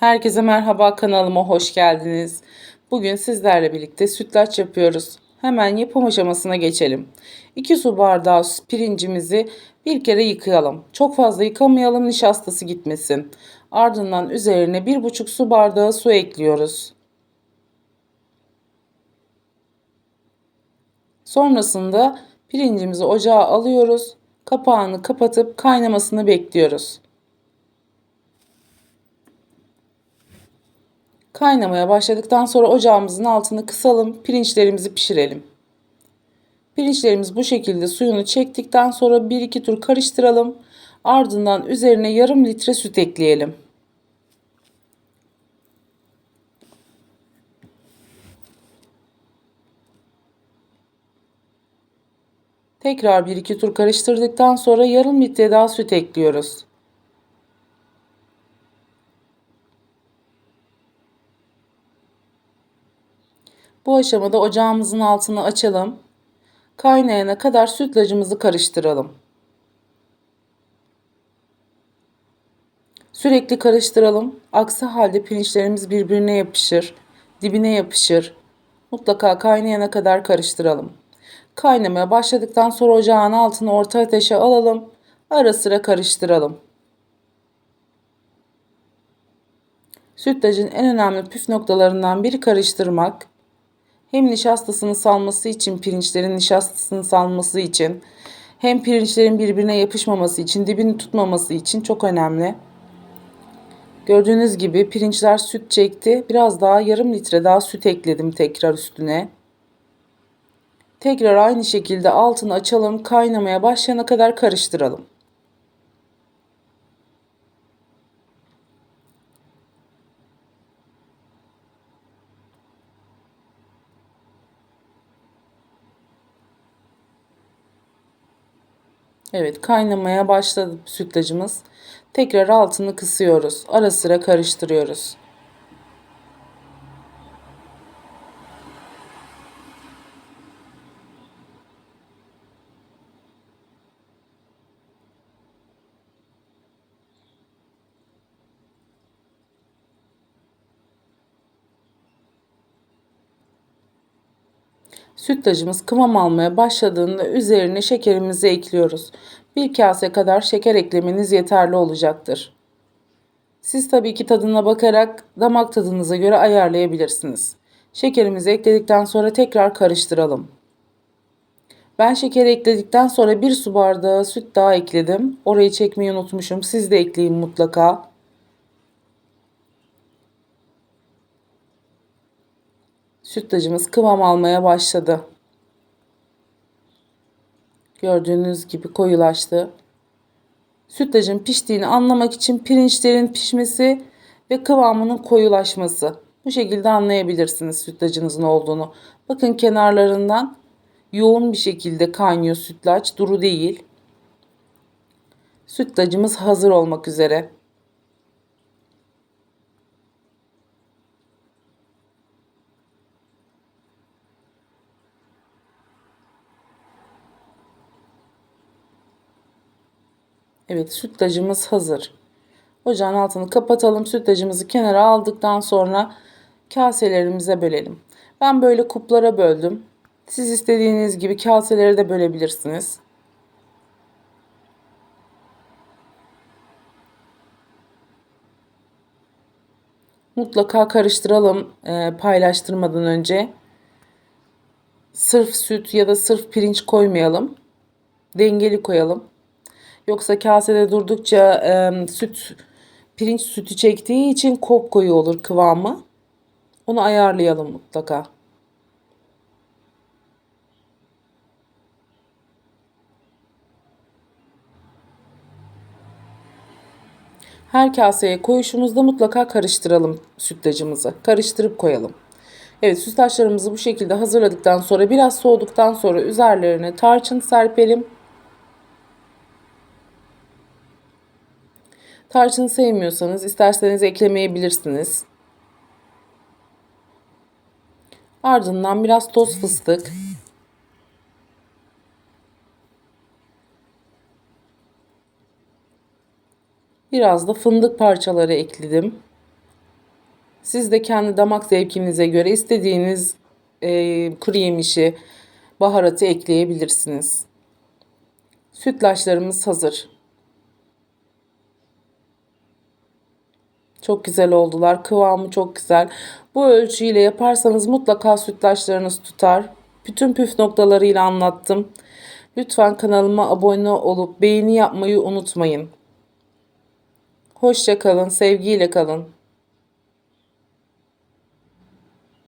Herkese merhaba kanalıma hoş geldiniz. Bugün sizlerle birlikte sütlaç yapıyoruz. Hemen yapım aşamasına geçelim. 2 su bardağı pirincimizi bir kere yıkayalım. Çok fazla yıkamayalım nişastası gitmesin. Ardından üzerine 1,5 su bardağı su ekliyoruz. Sonrasında pirincimizi ocağa alıyoruz. Kapağını kapatıp kaynamasını bekliyoruz. Kaynamaya başladıktan sonra ocağımızın altını kısalım, pirinçlerimizi pişirelim. Pirinçlerimiz bu şekilde suyunu çektikten sonra 1-2 tur karıştıralım. Ardından üzerine yarım litre süt ekleyelim. Tekrar 1-2 tur karıştırdıktan sonra yarım litre daha süt ekliyoruz. Bu aşamada ocağımızın altını açalım. Kaynayana kadar sütlacımızı karıştıralım. Sürekli karıştıralım. Aksi halde pirinçlerimiz birbirine yapışır, dibine yapışır. Mutlaka kaynayana kadar karıştıralım. Kaynamaya başladıktan sonra ocağın altını orta ateşe alalım. Ara sıra karıştıralım. Sütlacın en önemli püf noktalarından biri karıştırmak. Hem nişastasını salması için, pirinçlerin nişastasını salması için, hem pirinçlerin birbirine yapışmaması için, dibini tutmaması için çok önemli. Gördüğünüz gibi pirinçler süt çekti. Biraz daha yarım litre daha süt ekledim tekrar üstüne. Tekrar aynı şekilde altını açalım. Kaynamaya başlayana kadar karıştıralım. Evet kaynamaya başladı sütlacımız. Tekrar altını kısıyoruz. Ara sıra karıştırıyoruz. Sütlacımız kıvam almaya başladığında üzerine şekerimizi ekliyoruz. Bir kase kadar şeker eklemeniz yeterli olacaktır. Siz tabii ki tadına bakarak damak tadınıza göre ayarlayabilirsiniz. Şekerimizi ekledikten sonra tekrar karıştıralım. Ben şeker ekledikten sonra bir su bardağı süt daha ekledim. Orayı çekmeyi unutmuşum. Siz de ekleyin mutlaka. Sütlacımız kıvam almaya başladı. Gördüğünüz gibi koyulaştı. Sütlacın piştiğini anlamak için pirinçlerin pişmesi ve kıvamının koyulaşması. Bu şekilde anlayabilirsiniz sütlacınızın olduğunu. Bakın kenarlarından yoğun bir şekilde kaynıyor sütlaç, duru değil. Sütlacımız hazır olmak üzere. Evet sütlacımız hazır. Ocağın altını kapatalım. Sütlacımızı kenara aldıktan sonra kaselerimize bölelim. Ben böyle kuplara böldüm. Siz istediğiniz gibi kaseleri de bölebilirsiniz. Mutlaka karıştıralım e, paylaştırmadan önce. Sırf süt ya da sırf pirinç koymayalım. Dengeli koyalım. Yoksa kasede durdukça e, süt pirinç sütü çektiği için kop koyu olur kıvamı. Onu ayarlayalım mutlaka. Her kaseye koyuşumuzda mutlaka karıştıralım sütlacımızı. Karıştırıp koyalım. Evet sütlaçlarımızı bu şekilde hazırladıktan sonra biraz soğuduktan sonra üzerlerine tarçın serpelim. Tarçın sevmiyorsanız isterseniz eklemeyebilirsiniz. Ardından biraz toz fıstık. Biraz da fındık parçaları ekledim. Siz de kendi damak zevkinize göre istediğiniz e, kuru yemişi, baharatı ekleyebilirsiniz. Sütlaçlarımız hazır. Çok güzel oldular. Kıvamı çok güzel. Bu ölçüyle yaparsanız mutlaka sütlaçlarınız tutar. Bütün püf noktalarıyla anlattım. Lütfen kanalıma abone olup beğeni yapmayı unutmayın. Hoşça kalın, sevgiyle kalın.